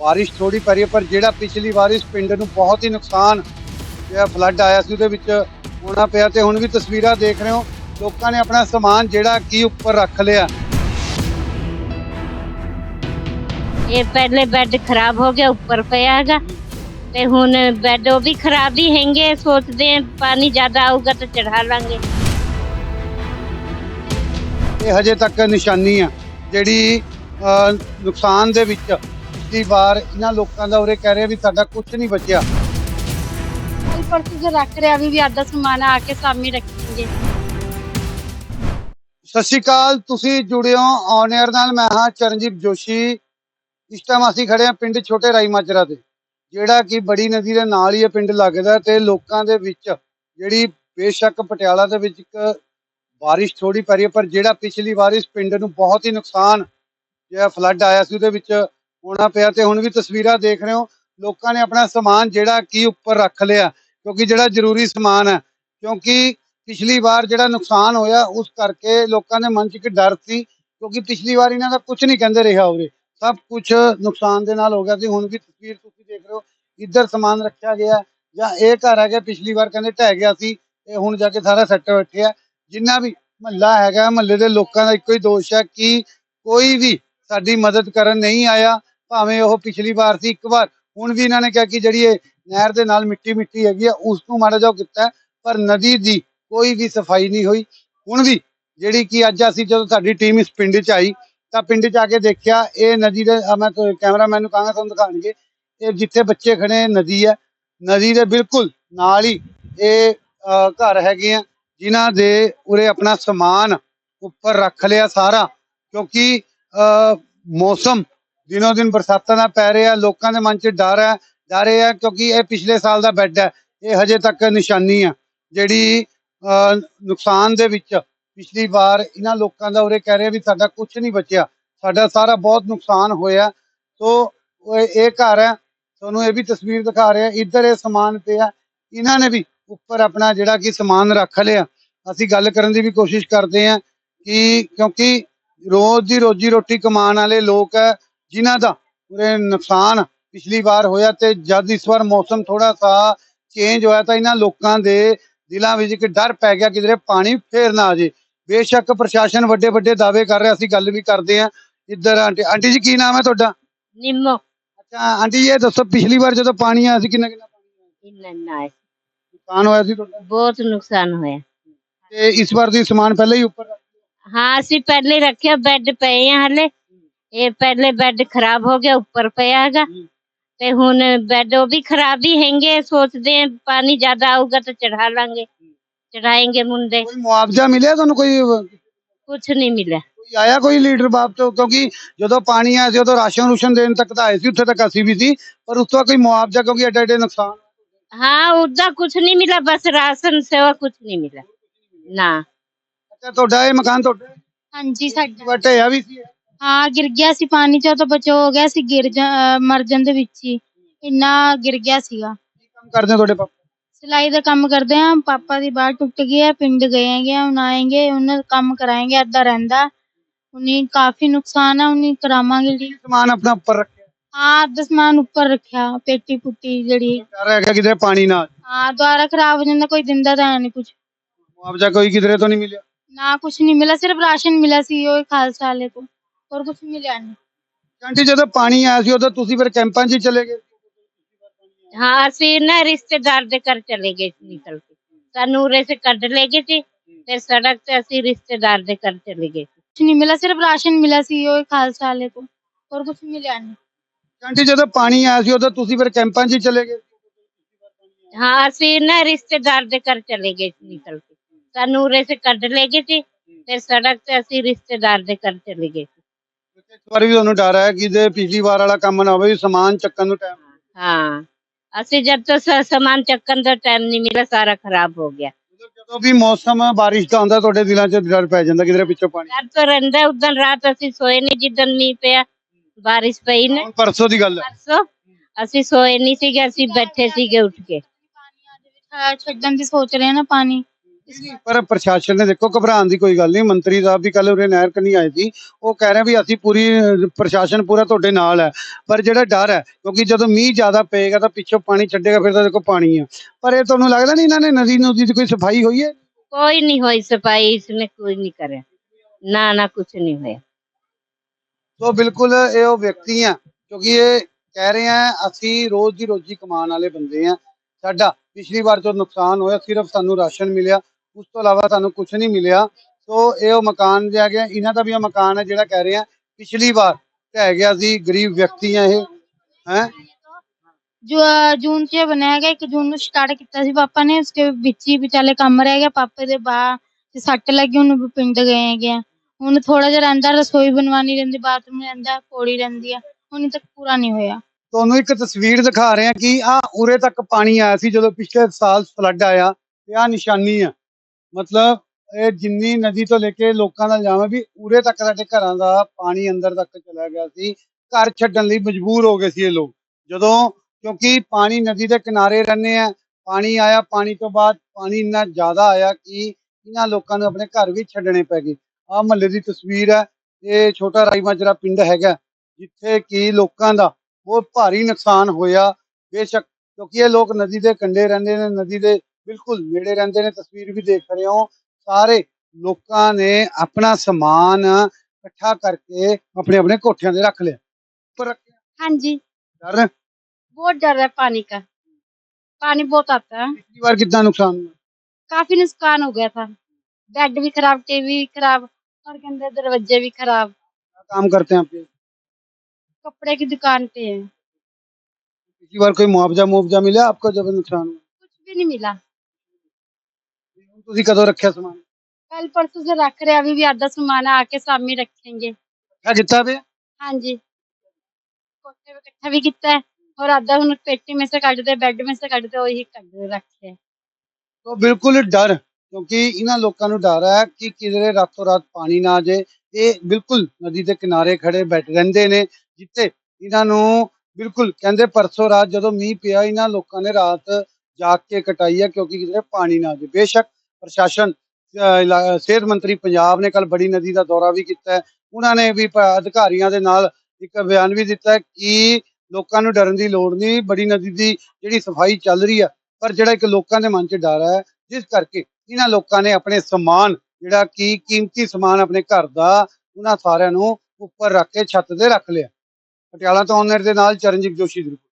ਬਾਰਿਸ਼ ਥੋੜੀ ਪਈ ਪਰ ਜਿਹੜਾ ਪਿਛਲੀ ਵਾਰ ਇਸ ਪਿੰਡ ਨੂੰ ਬਹੁਤ ਹੀ ਨੁਕਸਾਨ ਜਿਹੜਾ ਫਲੱਡ ਆਇਆ ਸੀ ਉਹਦੇ ਵਿੱਚ ਹੋਣਾ ਪਿਆ ਤੇ ਹੁਣ ਵੀ ਤਸਵੀਰਾਂ ਦੇਖ ਰਹੇ ਹੋ। ਲੋਕਾਂ ਨੇ ਆਪਣਾ ਸਮਾਨ ਜਿਹੜਾ ਕੀ ਉੱਪਰ ਰੱਖ ਲਿਆ। ਇਹ ਪਹਿਲੇ ਬੈੱਡ ਖਰਾਬ ਹੋ ਗਿਆ ਉੱਪਰ ਪਿਆ ਹੈਗਾ। ਤੇ ਹੁਣ ਬੈੱਡ ਉਹ ਵੀ ਖਰਾਬ ਹੀ ਹੈਗੇ ਸੋਚਦੇ ਹਾਂ ਪਾਣੀ ਜ਼ਿਆਦਾ ਆਊਗਾ ਤਾਂ ਚੜਾ ਲਾਂਗੇ। ਇਹ ਹਜੇ ਤੱਕ ਨਿਸ਼ਾਨੀ ਆ ਜਿਹੜੀ ਨੁਕਸਾਨ ਦੇ ਵਿੱਚ ਦੀ ਵਾਰ ਇਹਨਾਂ ਲੋਕਾਂ ਦਾ ਉਰੇ ਕਹਿ ਰਿਹਾ ਵੀ ਸਾਡਾ ਕੁਝ ਨਹੀਂ ਬਚਿਆ। ਸਤਿ ਸ਼੍ਰੀ ਅਕਾਲ ਤੁਸੀਂ ਜੁੜਿਓ ਔਨ 에ਅਰ ਨਾਲ ਮੈਂ ਹਾਂ ਚਰਨਜੀਤ ਜੋਸ਼ੀ। ਇਸ ਟਾਈਮ ਅਸੀਂ ਖੜੇ ਹਾਂ ਪਿੰਡ ਛੋਟੇ ਰਾਈ ਮਾਜਰਾ ਦੇ ਜਿਹੜਾ ਕਿ ਬੜੀ ਨਦੀ ਦੇ ਨਾਲ ਹੀ ਇਹ ਪਿੰਡ ਲੱਗਦਾ ਤੇ ਲੋਕਾਂ ਦੇ ਵਿੱਚ ਜਿਹੜੀ ਬੇਸ਼ੱਕ ਪਟਿਆਲਾ ਦੇ ਵਿੱਚ ਇੱਕ ਬਾਰਿਸ਼ ਥੋੜੀ ਪਈ ਪਰ ਜਿਹੜਾ ਪਿਛਲੀ ਵਾਰ ਇਸ ਪਿੰਡ ਨੂੰ ਬਹੁਤ ਹੀ ਨੁਕਸਾਨ ਜਿਹੜਾ ਫਲੱਡ ਆਇਆ ਸੀ ਉਹਦੇ ਵਿੱਚ ਹੋਣਾ ਪਿਆ ਤੇ ਹੁਣ ਵੀ ਤਸਵੀਰਾਂ ਦੇਖ ਰਹੇ ਹੋ। ਲੋਕਾਂ ਨੇ ਆਪਣਾ ਸਮਾਨ ਜਿਹੜਾ ਕੀ ਉੱਪਰ ਰੱਖ ਲਿਆ, ਕਿਉਂਕਿ ਜਿਹੜਾ ਜ਼ਰੂਰੀ ਸਮਾਨ ਹੈ, ਕਿਉਂਕਿ ਪਿਛਲੀ ਵਾਰ ਜਿਹੜਾ ਨੁਕਸਾਨ ਹੋਇਆ ਉਸ ਕਰਕੇ ਲੋਕਾਂ ਦੇ ਮਨ 'ਚ ਇੱਕ ਡਰ ਸੀ, ਕਿਉਂਕਿ ਪਿਛਲੀ ਵਾਰ ਇਹਨਾਂ ਦਾ ਕੁਝ ਨਹੀਂ ਕਹਿੰਦੇ ਰਿਹਾ ਉਰੇ। ਸਭ ਕੁਝ ਨੁਕਸਾਨ ਦੇ ਨਾਲ ਹੋ ਗਿਆ ਸੀ। ਹੁਣ ਵੀ ਤਸਵੀਰ ਤੁਸੀਂ ਦੇਖ ਰਹੇ ਹੋ, ਇੱਧਰ ਸਮਾਨ ਰੱਖਿਆ ਗਿਆ ਜਾਂ ਇਹ ਘਰ ਹੈਗਾ, ਪਿਛਲੀ ਵਾਰ ਕਹਿੰਦੇ ਢਹਿ ਗਿਆ ਸੀ ਇਹ ਹੁਣ ਜਾ ਕੇ ਸਾਰਾ ਸੈੱਟ ਬੈਠਿਆ ਜਿੰਨਾ ਵੀ ਮਹੱਲਾ ਹੈਗਾ, ਮਹੱਲੇ ਦੇ ਲੋਕਾਂ ਦਾ ਇੱਕੋ ਹੀ ਦੋਸ਼ ਹੈ ਕਿ ਕੋਈ ਵੀ ਸਾਡੀ ਮਦਦ ਕਰਨ ਨਹੀਂ ਆਇਆ ਭਾਵੇਂ ਉਹ ਪਿਛਲੀ ਵਾਰ ਸੀ ਇੱਕ ਵਾਰ। ਹੁਣ ਵੀ ਇਹਨਾਂ ਨੇ ਕਿਹਾ ਕਿ ਜਿਹੜੀ ਇਹ ਨਹਿਰ ਦੇ ਨਾਲ ਮਿੱਟੀ ਮਿੱਟੀ ਹੈਗੀ ਆ ਉਸ ਨੂੰ ਮਾੜਾ ਜਿਹਾ ਕੀਤਾ ਪਰ ਨਦੀ ਦੀ ਕੋਈ ਵੀ ਸਫ਼ਾਈ ਨਹੀਂ ਹੋਈ। ਹੁਣ ਵੀ ਜਿਹੜੀ ਕਿ ਅੱਜ ਅਸੀਂ ਜਦੋਂ ਸਾਡੀ ਟੀਮ ਇਸ ਪਿੰਡ 'ਚ ਆਈ ਤਾਂ ਪਿੰਡ 'ਚ ਆ ਕੇ ਦੇਖਿਆ ਇਹ ਨਦੀ ਦੇ ਮੈਂ ਕੈਮਰਾਮੈਨ ਨੂੰ ਕਹਾਂਗਾ ਤੁਹਾਨੂੰ ਦਿਖਾਣਗੇ ਇਹ ਜਿੱਥੇ ਬੱਚੇ ਖੜੇ ਨਦੀ ਹੈ ਨਦੀ ਦੇ ਬਿਲਕੁਲ ਨਾਲ ਹੀ ਇਹ ਘਰ ਹੈਗੇ ਆ ਜਿਨ੍ਹਾਂ ਦੇ ਉਰੇ ਆਪਣਾ ਸਮਾਨ ਉੱਪਰ ਰੱਖ ਲਿਆ ਸਾਰਾ ਕਿਉਂਕਿ ਅ, ਮੌਸਮ ਦਿਨੋ ਦਿਨ ਬਰਸਾਤਾਂ ਦਾ ਪੈ ਰਿਹਾ ਲੋਕਾਂ ਦੇ ਮਨ 'ਚ ਡਰ ਹੈ ਡਰ ਇਹ ਹੈ ਕਿਉਂਕਿ ਇਹ ਪਿਛਲੇ ਸਾਲ ਦਾ ਬੈੱਡ ਹੈ ਇਹ ਹਜੇ ਤੱਕ ਨਿਸ਼ਾਨੀ ਆ। ਜਿਹੜੀ ਅ, ਨੁਕਸਾਨ ਦੇ ਵਿੱਚ ਪਿਛਲੀ ਵਾਰ ਇਹਨਾਂ ਲੋਕਾਂ ਦਾ ਉਰੇ ਕਹਿ ਰਿਹਾ ਵੀ ਸਾਡਾ ਕੁਝ ਨਹੀਂ ਬਚਿਆ ਸਾਡਾ ਸਾਰਾ ਬਹੁਤ ਨੁਕਸਾਨ ਹੋਇਆ। ਸੋ ਉਹ ਇਹ ਘਰ ਹੈ ਤੁਹਾਨੂੰ ਇਹ ਵੀ ਤਸਵੀਰ ਦਿਖਾ ਰਿਹਾ ਇੱਧਰ ਇਹ ਸਮਾਨ ਪਿਆ ਇਹਨਾਂ ਨੇ ਵੀ ਉੱਪਰ ਆਪਣਾ ਜਿਹੜਾ ਕਿ ਸਮਾਨ ਰੱਖ ਲਿਆ। ਅਸੀਂ ਗੱਲ ਕਰਨ ਦੀ ਵੀ ਕੋਸ਼ਿਸ਼ ਕਰਦੇ ਹਾਂ ਕਿ ਕਿਉਂਕਿ ਰੋਜ਼ ਦੀ ਰੋਜੀ ਰੋਟੀ ਕਮਾਉਣ ਵਾਲੇ ਲੋਕ ਹੈ ਜਿਨ੍ਹਾਂ ਦਾ ਉਰੇ ਨੁਕਸਾਨ ਪਿਛਲੀ ਵਾਰ ਹੋਇਆ ਤੇ ਜਦ ਇਸ ਵਾਰ ਮੌਸਮ ਥੋੜਾ ਸਾ ਚੇਂਜ ਹੋਇਆ ਤਾਂ ਇਹਨਾਂ ਲੋਕਾਂ ਦੇ ਦਿਲਾਂ ਵਿੱਚ ਇੱਕ ਡਰ ਪੈ ਗਿਆ ਕਿਧਰੇ ਪਾਣੀ ਫੇਰ ਨਾ ਆ ਜੇ ਬੇਸ਼ੱਕ ਪ੍ਰਸ਼ਾਸਨ ਵੱਡੇ ਵੱਡੇ ਦਾਅਵੇ ਕਰ ਰਿਹਾ ਅਸੀਂ ਗੱਲ ਵੀ ਕਰਦੇ ਹਾਂ। ਇੱਧਰ ਆਂਟੀ ਆਂਟੀ ਜੀ ਕੀ ਨਾਮ ਹੈ ਤੁਹਾਡਾ? ਨਿੰਮੋ। ਅੱਛਾ ਆਂਟੀ ਜੀ ਇਹ ਦੱਸੋ ਪਿਛਲੀ ਵਾਰ ਜਦੋਂ ਪਾਣੀ ਆਇਆ ਸੀ ਕਿੰਨਾ ਕਿੰਨਾ ਪਾਣੀ ਆਇਆ ਇੰਨਾ ਨਾ। ਨੁਕਸਾਨ ਹੋਇਆ ਸੀ ਤੁਹਾਡਾ? ਬਹੁਤ ਨੁਕਸਾਨ ਹੋਇਆ। ਤੇ ਇਸ ਵਾਰ ਦੀ ਸਮਾਨ ਪਹਿਲਾਂ ਹੀ ਉੱਪਰ ਰੱਖ। ਹਾਂ ਅਸੀਂ ਪਹਿਲੇ ਰੱਖਿਆ ਬੈੱਡ ਪਏ ਆ ਹਲੇ। ਇਹ ਪਹਿਲੇ ਬੈੱਡ ਖਰਾਬ ਹੋ ਗਿਆ ਉੱਪਰ ਪਿਆ ਹੈਗਾ ਤੇ ਹੁਣ ਬੈੱਡ ਉਹ ਵੀ ਖਰਾਬ ਹੀ ਹੈਗੇ ਸੋਚਦੇ ਹਾਂ ਪਾਣੀ ਜ਼ਿਆਦਾ ਆਊਗਾ ਤਾਂ ਚੜਾ ਲਾਂਗੇ ਚੜਾਏਂਗੇ ਮੁੰਡੇ ਕੋਈ ਮੁਆਵਜ਼ਾ ਮਿਲਿਆ ਤੁਹਾਨੂੰ ਕੋਈ ਕੁਝ ਨਹੀਂ ਮਿਲਿਆ ਕੋਈ ਆਇਆ ਕੋਈ ਲੀਡਰ ਬਾਪ ਤੋਂ ਕਿਉਂਕਿ ਜਦੋਂ ਪਾਣੀ ਆਇਆ ਸੀ ਉਦੋਂ ਰਾਸ਼ਨ ਰੂਸ਼ਨ ਦੇਣ ਤੱਕ ਤਾਂ ਆਏ ਸੀ ਉੱਥੇ ਤੱਕ ਅਸੀਂ ਵੀ ਸੀ ਪਰ ਉਸ ਤੋਂ ਬਾਅਦ ਕੋਈ ਮੁਆਵਜ਼ਾ ਕਿਉਂਕਿ ਐਡੇ ਐਡੇ ਨੁਕਸਾਨ हाँ उदा कुछ नहीं मिला बस राशन सेवा कुछ नहीं मिला ना ਅੱਛਾ ਤੁਹਾਡਾ ਇਹ ਮਕਾਨ ਤੁਹਾਡਾ हाँ जी साडा ਬਟ ਇਹ ਵੀ ਸੀ ਹਾਂ ਗਿਰ ਗਿਆ ਸੀ ਪਾਣੀ ਚੋਂ ਤਾਂ ਬਚੋ ਹੋ ਗਿਆ ਸੀ ਗਿਰ ਜਾ ਅਹ ਮਰ ਜਾਂਦੇ ਵਿੱਚ ਹੀ। ਇੰਨਾ ਗਿਰ ਗਿਆ ਸੀਗਾ। ਕੀ ਕੰਮ ਕਰਦੇ ਹੋ ਤੁਹਾਡੇ ਪਾਪਾ? ਸਿਲਾਈ ਦਾ ਕੰਮ ਕਰਦੇ ਆ ਪਾਪਾ ਦੀ ਬਾਹ ਟੁੱਟ ਗਈ ਹੈ ਪਿੰਡ ਗਏ ਹੈਗੇ ਆ, ਹੁਣ ਆਏਂਗੇ ਉਹਨਾਂ ਦਾ ਕੰਮ ਕਰਾਏਂਗੇ ਅੱਧਾ ਰਹਿੰਦਾ। ਉਨੀ ਕਾਫੀ ਨੁਕਸਾਨ ਹੈ ਉਨੀ ਕਰਾਵਾਂਗੇ ਜੀ ਸਮਾਨ ਆਪਣਾ ਉੱਪਰ ਰੱਖਿਆ? ਹਾਂ ਅੱਧਾ ਸਮਾਨ ਉੱਪਰ ਰੱਖਿਆ ਪੇਟੀ ਪੁੱਟੀ ਜਿਹੜੀ। ਡਰ ਹੈਗਾ ਕਿਧਰੇ ਪਾਣੀ ਨਾ ਆ ਜਾਏ। ਹਾਂ ਦੁਆਰਾ ਖਰਾਬ ਹੋ ਜਾਂਦਾ ਕੋਈ ਦਿੰਦਾ ਤਾਂ ਨਹੀਂ ਕੁਝ ਮੁਆਵਜ਼ਾ ਕੋਈ ਕਿਧਰੇ ਤੋਂ ਨਹੀਂ ਮਿਲਿਆ? ਨਾ ਕੁਝ ਨਹੀਂ ਮਿਲਾ ਸਿਰਫ ਰਾਸ਼ਨ ਮਿਲਾ ਸੀ ਉਹ ਖਾਲਸਾ ਵਾਲੇ ਤੋਂ। ਹੋਰ ਕੁਝ ਮਿਲਿਆ ਨਹੀਂ ਆਂਟੀ ਜਦੋਂ ਪਾਣੀ ਆਇਆ ਸੀ ਉਦੋਂ ਤੁਸੀਂ ਫਿਰ ਕੈਂਪਾਂ 'ਚ ਹੀ ਚਲੇ ਗਏ? हाँ ਅਸੀਂ ਨਾ ਰਿਸ਼ਤੇਦਾਰ ਦੇ ਘਰ ਚਲੇ ਗਏ ਸੀ ਨਿਕਲ ਕੇ। ਸਾਨੂੰ ਉਰੇ ਸੇ ਕੱਢ ਲੈ ਗਏ ਸੀ ਤੇ ਸੜਕ ਤੇ ਅਸੀਂ ਰਿਸ਼ਤੇਦਾਰ ਦੇ ਘਰ ਚਲੇ ਗਏ ਕੁਝ ਨਹੀਂ ਮਿਲਾ ਸਿਰਫ ਰਾਸ਼ਨ ਮਿਲਾ ਸੀ ਉਹ ਖਾਲਸਾ ਵਾਲੇ ਤੋਂ ਹੋਰ ਕੁਝ ਮਿਲਿਆ ਨਹੀਂ ਆਂਟੀ ਜਦੋਂ ਪਾਣੀ ਆਇਆ ਸੀ ਉਦੋਂ ਤੁਸੀਂ ਫਿਰ ਕੈਂਪਾਂ 'ਚ ਹੀ ਚਲੇ ਗਏ? ਹਾਂ ਅਸੀਂ ਨਾ ਰਿਸ਼ਤੇਦਾਰ ਦੇ ਘਰ ਚਲੇ ਗਏ ਸੀ ਨਿਕਲ ਕੇ। ਸਾਨੂੰ ਉਰੇ ਸੇ ਕੱਢ ਲੈ ਗਏ ਸੀ ਤੇ ਸੜਕ ਤੇ ਅਸੀਂ ਰਿਸ਼ਤੇਦਾਰ ਦੇ ਘਰ ਚਲੇ ਗਏ ਇਸ ਵਾਰ ਵੀ ਤੁਹਾਨੂੰ ਡਰ ਹੈ ਕਿ ਜੇ ਪਿਛਲੀ ਵਾਰ ਵਾਲਾ ਕੰਮ ਨਾ ਹੋਵੇ ਵੀ ਸਮਾਨ ਚੱਕਣ ਨੂੰ ਟਾਈਮ ਹਾਂ ਅਸੀਂ ਜਦ ਸ- ਸਮਾਨ ਚੱਕਣ ਦਾ ਟਾਈਮ ਨਹੀਂ ਮਿਲਾ ਸਾਰਾ ਖਰਾਬ ਹੋ ਗਿਆ। ਜਦੋਂ ਵੀ ਮੌਸਮ ਬਾਰਿਸ਼ ਦਾ ਹੁੰਦਾ ਤੁਹਾਡੇ ਦਿਲਾਂ 'ਚ ਡਰ ਪੈ ਜਾਂਦਾ ਕਿਧਰੇ ਪਿੱਛੋਂ ਪਾਣੀ। ਡਰ ਤਾਂ ਰਹਿੰਦਾ ਉਦੋਂ ਰਾਤ ਅਸੀਂ ਸੋਏ ਨਹੀਂ ਜਿੱਦਣ ਮੀਂਹ ਪਿਆ ਬਾਰਿਸ਼ ਪਈ ਨਾ। ਹੁਣ ਪਰਸੋਂ ਦੀ ਗੱਲ ਹੈ। ਪਰਸੋਂ ਅਸੀਂ ਸੋਏ ਨਹੀਂ ਸੀਗੇ ਅਸੀਂ ਬੈਠੇ ਸੀਗੇ ਉੱਠ ਕੇ। ਪਾਣੀ ਆ ਦੇ ਵਿੱਚ ਛੱਡਣ ਦੀ ਸੋਚ ਰਹੇ ਆ ਨਾ ਪਾਣੀ। ਪਰ ਪ੍ਰਸ਼ਾਸਨ ਨੇ ਦੇਖੋ ਘਬਰਾਉਣ ਦੀ ਕੋਈ ਗੱਲ ਨਹੀਂ। ਮੰਤਰੀ ਸਾਹਿਬ ਦੀ ਕੱਲ ਉਰੇ ਨਹਿਰ ਕੰਨੀ ਆਏ ਸੀ। ਉਹ ਕਹਿ ਰਹੇ ਵੀ ਅਸੀਂ ਪੂਰੀ ਪ੍ਰਸ਼ਾਸਨ ਪੂਰਾ ਤੁਹਾਡੇ ਨਾਲ ਹੈ। ਪਰ ਜਿਹੜਾ ਡਰ ਹੈ ਕਿਉਂਕਿ ਜਦੋਂ ਮੀਂਹ ਜ਼ਿਆਦਾ ਪਏਗਾ ਤਾਂ ਪਿੱਛੋਂ ਪਾਣੀ ਛੱਡੇਗਾ ਫਿਰ ਤਾਂ ਦੇਖੋ ਪਾਣੀ ਆ। ਪਰ ਇਹ ਤੁਹਾਨੂੰ ਲੱਗਦਾ ਨਹੀਂ ਇਹਨਾਂ ਨੇ ਨਦੀ ਨੂਦੀ ਦੀ ਕੋਈ ਸਫ਼ਾਈ ਹੋਈ ਹੈ? ਕੋਈ ਨਹੀਂ ਹੋਈ ਸਫ਼ਾਈ ਇਸਨੇ ਕੋਈ ਨਹੀਂ ਕਰਿਆ। ਨਾ ਨਾ ਕੁਝ ਨਹੀਂ ਹੋਇਆ। ਸੋ ਬਿਲਕੁਲ ਇਹ ਉਹ ਵਿਅਕਤੀ ਆ ਕਿਉਂਕਿ ਇਹ ਕਹਿ ਰਹੇ ਆ ਅਸੀਂ ਰੋਜ਼ ਦੀ ਰੋਜੀ ਕਮਾਉਣ ਵਾਲੇ ਬੰਦੇ ਆ। ਸਾਡਾ ਪਿਛਲੀ ਵਾਰ ਜੋ ਨੁਕਸਾਨ ਹੋਇਆ ਸਿਰਫ ਸਾਨੂੰ ਰਾਸ਼ਨ ਮਿਲਿਆ। ਉਸ ਤੋਂ ਇਲਾਵਾ ਸਾਨੂੰ ਕੁਝ ਨਹੀਂ ਮਿਲਿਆ ਸੋ ਇਹ ਉਹ ਮਕਾਨ ਜਿਹਾ ਗਿਆ ਇਹਨਾਂ ਦਾ ਵੀ ਇਹ ਮਕਾਨ ਹੈ ਜਿਹੜਾ ਕਹਿ ਰਹੇ ਆ ਪਿਛਲੀ ਵਾਰ ਢਹਿ ਗਿਆ ਸੀ ਗਰੀਬ ਵਿਅਕਤੀ ਆ ਇਹ ਹੈ ਜੋ ਜੂਨ 'ਚ ਬਣਾਇਆ ਗਿਆ ਇੱਕ ਜੂਨ ਨੂੰ ਸਟਾਰਟ ਕੀਤਾ ਸੀ ਪਾਪਾ ਨੇ ਉਸਕੇ ਵਿੱਚ ਹੀ ਵਿਚਾਲੇ ਕੰਮ ਰਹਿ ਗਿਆ ਪਾਪੇ ਦੇ ਬਾਹ ਤੇ ਸੱਟ ਲੱਗੀ ਉਹਨੂੰ ਪਿੰਡ ਗਏ ਹੈਗੇ ਆ ਹੁਣ ਥੋੜਾ ਜਿਹਾ ਰਹਿੰਦਾ ਰਸੋਈ ਬਣਵਾਉਣੀ ਰਹਿੰਦੀ ਬਾਥਰੂਮ ਰਹਿੰਦਾ ਪੌੜੀ ਰਹਿੰਦੀ ਆ ਹੁਣ ਤੱਕ ਪੂਰਾ ਨਹੀਂ ਹੋਇਆ ਤੁਹਾਨੂੰ ਇੱਕ ਤਸਵੀਰ ਦਿਖਾ ਰਹੇ ਆ ਕਿ ਆ ਉਰੇ ਤੱਕ ਪਾਣੀ ਆਇਆ ਸੀ ਜਦੋਂ ਪਿਛਲੇ ਸਾਲ ਫਲੱਡ ਆਇਆ ਤੇ ਆ ਨਿਸ਼ਾਨੀ ਆ ਮਤਲਬ ਇਹ ਜਿੰਨੀ ਨਦੀ ਤੋਂ ਲੈ ਕੇ ਲੋਕਾਂ ਦਾ ਇਲਜ਼ਾਮ ਵੀ ਉਰੇ ਤੱਕ ਸਾਡੇ ਘਰਾਂ ਦਾ ਪਾਣੀ ਅੰਦਰ ਤੱਕ ਚਲਾ ਗਿਆ ਸੀ, ਘਰ ਛੱਡਣ ਲਈ ਮਜਬੂਰ ਹੋ ਗਏ ਸੀ ਇਹ ਲੋਕ। ਜਦੋਂ ਕਿਉਂਕਿ ਪਾਣੀ ਨਦੀ ਦੇ ਕਿਨਾਰੇ ਰਹਿੰਦੇ ਆ, ਪਾਣੀ ਆਇਆ, ਪਾਣੀ ਤੋਂ ਬਾਅਦ ਪਾਣੀ ਇੰਨਾ ਜ਼ਿਆਦਾ ਆਇਆ ਕਿ ਇਹਨਾਂ ਲੋਕਾਂ ਨੂੰ ਆਪਣੇ ਘਰ ਵੀ ਛੱਡਣੇ ਪੈ ਗਏ। ਆ ਮਹੱਲੇ ਦੀ ਤਸਵੀਰ ਹੈ, ਇਹ ਛੋਟਾ ਰਾਈਮਾਜਰਾ ਪਿੰਡ ਹੈਗਾ, ਜਿੱਥੇ ਕਿ ਲੋਕਾਂ ਦਾ ਬਹੁਤ ਭਾਰੀ ਨੁਕਸਾਨ ਹੋਇਆ। ਬੇਸ਼ੱਕ ਕਿਉਂਕਿ ਇਹ ਲੋਕ ਨਦੀ ਦੇ ਕੰਢੇ ਰਹਿੰਦੇ ਨੇ, ਨਦੀ ਦੇ ਬਿਲਕੁਲ ਨੇੜੇ ਰਹਿੰਦੇ ਨੇ ਤਸਵੀਰ ਵੀ ਦੇਖ ਰਹੇ ਹੋ ਸਾਰੇ ਲੋਕਾਂ ਨੇ ਆਪਣਾ ਸਮਾਨ ਇਕੱਠਾ ਕਰਕੇ ਆਪਣੇ ਆਪਣੇ ਕੋਠਿਆਂ ਤੇ ਰੱਖ ਲਿਆ ਉੱਪਰ ਰੱਖਿਆ हाँ जी ਡਰ बहुत डर है पानी का पानी बहुत आता है ਪਿਛਲੀ ਵਾਰ ਕਿੰਨਾ ਨੁਕਸਾਨ ਹੋਇਆ काफी नुकसान हो गया था बेड भी खराब टीवी भी खराब और के अंदर दरवाजे भी खराब क्या काम करते हैं आप ये? कपड़े की दुकान पे है पिछली बार कोई मुआवजा मुआवजा मिला आपको जब नुकसान हुआ कुछ भी नहीं मिला ਹੁਣ ਤੁਸੀਂ ਕਦੋਂ ਰੱਖਿਆ ਸਮਾਨ कल परसों से रख रहे हैं, अभी भी आधा सामान आके सामने रखेंगे ਕਿਆ ਕੀਤਾ ਪਿਆ हाँ जी कोठे पे इकट्ठा भी किया है और आधा हम पेटी में से कट दे बेड में से कट दे वही कट रखे है ਤੋ ਬਿਲਕੁਲ ਡਰ ਕਿਉਂਕਿ ਇਹਨਾਂ ਲੋਕਾਂ ਨੂੰ ਡਰ ਹੈ ਕਿ ਕਿਧਰੇ ਰਾਤੋਂ ਰਾਤ ਪਾਣੀ ਨਾ ਆ ਜਾਏ ਇਹ ਬਿਲਕੁਲ ਨਦੀ ਦੇ ਕਿਨਾਰੇ ਖੜੇ ਬੈਠ ਰਹਿੰਦੇ ਨੇ ਜਿੱਥੇ ਇਹਨਾਂ ਨੂੰ ਬਿਲਕੁਲ ਕਹਿੰਦੇ ਪਰਸੋਂ ਰਾਤ ਜਦੋਂ ਮੀਂਹ ਪਿਆ ਇਹਨਾਂ ਲੋਕਾਂ ਨੇ ਰਾਤ ਜਾਗ ਕੇ ਕਟਾਈ ਹੈ ਕਿਉਂਕਿ ਕਿਧਰੇ ਪਾਣੀ ਨਾ ਆ ਜਾਏ ਬੇਸ਼ੱਕ ਪ੍ਰਸ਼ਾਸਨ ਸਿਹਤ ਮੰਤਰੀ ਪੰਜਾਬ ਨੇ ਕੱਲ ਬੜੀ ਨਦੀ ਦਾ ਦੌਰਾ ਵੀ ਕੀਤਾ ਹੈ। ਉਹਨਾਂ ਨੇ ਵੀ ਅਧਿਕਾਰੀਆਂ ਦੇ ਨਾਲ ਇੱਕ ਬਿਆਨ ਵੀ ਦਿੱਤਾ ਕਿ ਲੋਕਾਂ ਨੂੰ ਡਰਨ ਦੀ ਲੋੜ ਨਹੀਂ, ਬੜੀ ਨਦੀ ਦੀ ਜਿਹੜੀ ਸਫ਼ਾਈ ਚੱਲ ਰਹੀ ਹੈ ਪਰ ਜਿਹੜਾ ਇੱਕ ਲੋਕਾਂ ਦੇ ਮਨ 'ਚ ਡਰ ਹੈ, ਜਿਸ ਕਰਕੇ ਇਹਨਾਂ ਲੋਕਾਂ ਨੇ ਆਪਣੇ ਸਮਾਨ ਜਿਹੜਾ ਕਿ ਕੀਮਤੀ ਸਮਾਨ ਆਪਣੇ ਘਰ ਦਾ, ਉਹਨਾਂ ਸਾਰਿਆਂ ਨੂੰ ਉੱਪਰ ਰੱਖ ਕੇ ਛੱਤ ਤੇ ਰੱਖ ਲਿਆ। ਪਟਿਆਲਾ ਤੋਂ ਆਨਰ ਦੇ ਨਾਲ ਚਰਨਜੀਤ ਜੋਸ਼ੀ ਦੀ